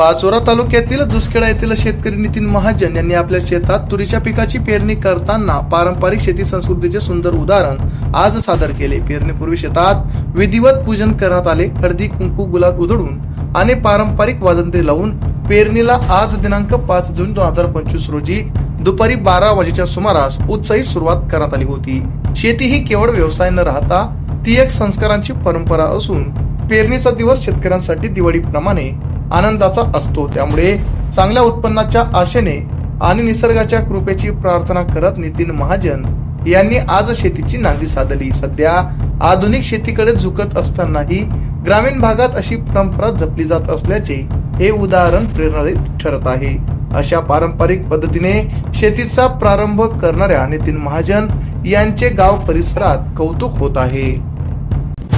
पाचोरा तालुक्यातील जुसखेडा येथील शेतकरी नितीन महाजन यांनी आपल्या शेतात तुरीच्या पिकाची पेरणी करताना पारंपरिक शेती संस्कृतीचे सुंदर उदाहरण आज सादर केले. पेरणीपूर्वी शेतात विधिवत पूजन करण्यात आले. हळदी कुंकू गुलाब उधळून आणि पारंपरिक वाजंत्री लावून पेरणीला आज दिनांक पाच जून दोन हजार पंचवीस रोजी दुपारी बारा वाजेच्या सुमारास उत्साही सुरुवात करण्यात आली होती. शेती ही केवळ व्यवसाय न राहता ती एक संस्कारांची परंपरा असून पेरणीचा दिवस शेतकऱ्यांसाठी दिवाळीप्रमाणे आनंदाचा असतो. त्यामुळे चांगल्या उत्पन्नाच्या आशेने आणि निसर्गाच्या कृपेची प्रार्थना करत नितीन महाजन यांनी आज शेतीची नांदी साधली. सध्या आधुनिक शेतीकडे झुकत असतानाही ग्रामीण भागात अशी परंपरा जपली जात असल्याचे हे उदाहरण प्रेरणादायी ठरत आहे. अशा पारंपरिक पद्धतीने शेतीचा प्रारंभ करणाऱ्या नितीन महाजन यांचे गाव परिसरात कौतुक होत आहे.